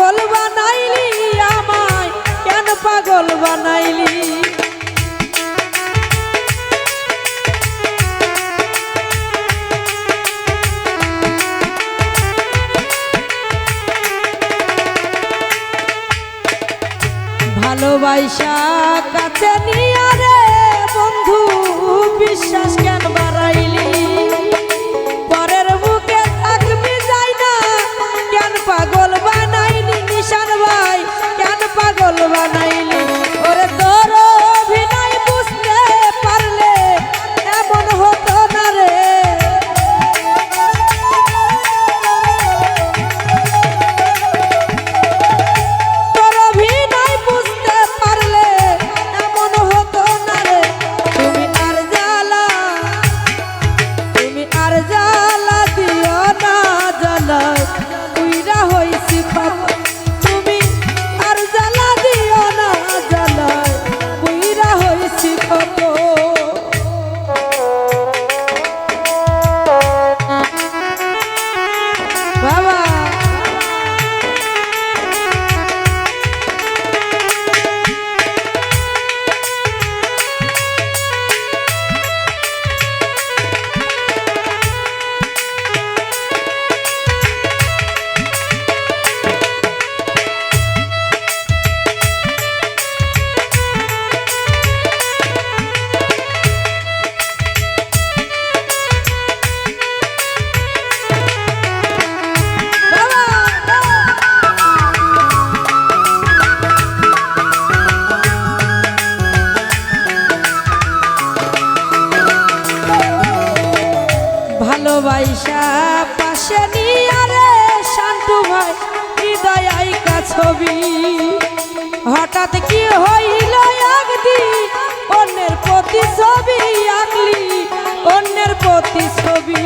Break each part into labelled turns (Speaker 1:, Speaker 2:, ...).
Speaker 1: পাগল বানাইলি আমায়? কেন পাগল বানাইলি? ভালোবাসা কাছে নিয়ে হঠাৎ কি হইল একদিন? অন্যের প্রতি ছবি আঁকলি অন্যের প্রতি ছবি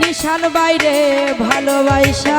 Speaker 1: নিশান বাইরে ভালোবাসা।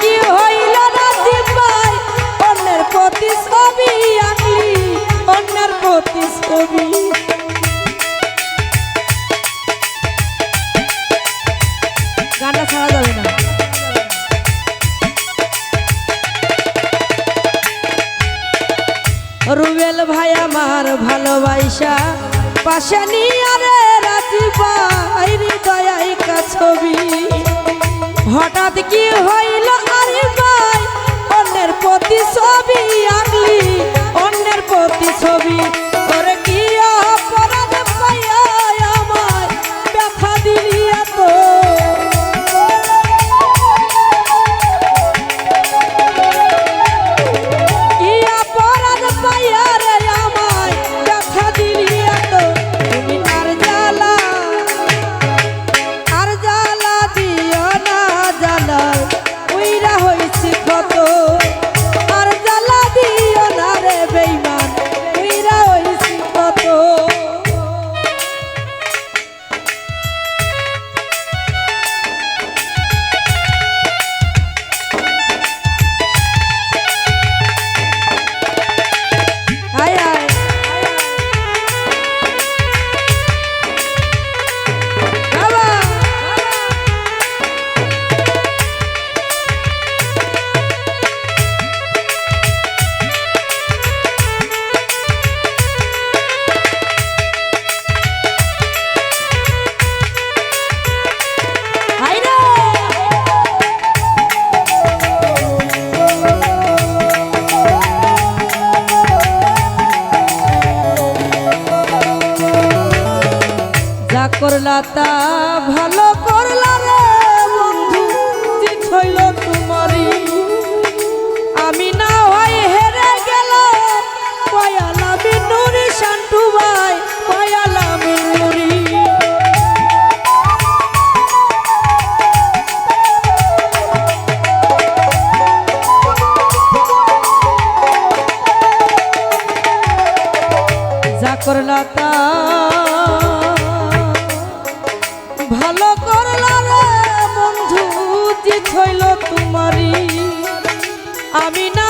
Speaker 1: কি হইল নাতি পাই অন্যের প্রতিচ্ছবি আঁকলি অন্যের প্রতিচ্ছবি। গানটা ছাড়া যাবে রুবেল ভাই আমার ভালোবাসা, পাশে নিয়ে রে রাজি পাই দয়াইকা ছবি। হঠাৎ কি হইল? আরে ভাই অন্যের প্রতি ছবি আঁকলি অন্যের প্রতি ছবি যা আমি না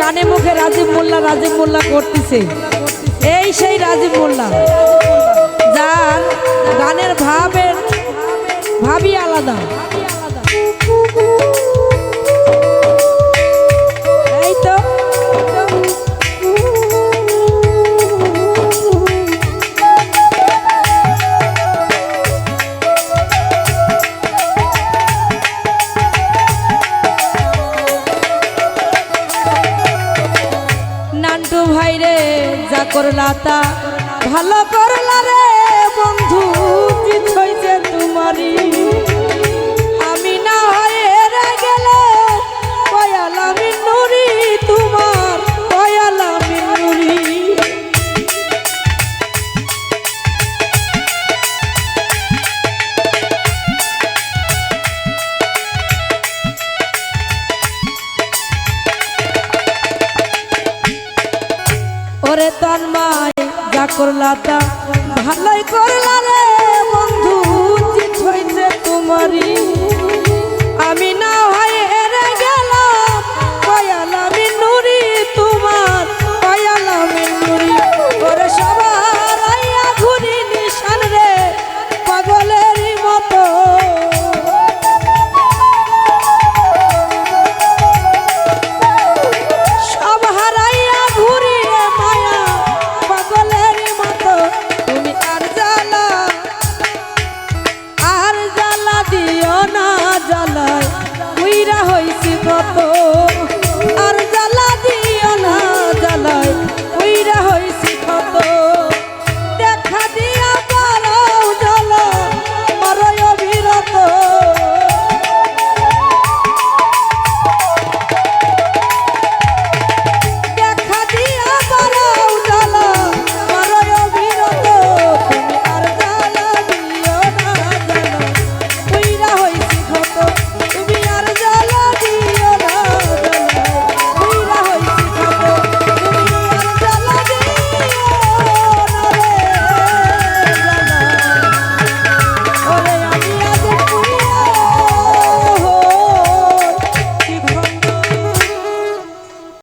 Speaker 1: কানে মুখে রাজীব মোল্লা রাজীব মোল্লা করতেছে। এই সেই রাজীব মোল্লা, যার গানের ভাবের, ভাবই আলাদা। এই তো যা করলা তা ভালো করলা করলা ভালোই করলা রে বন্ধু হইছে আমি না হয়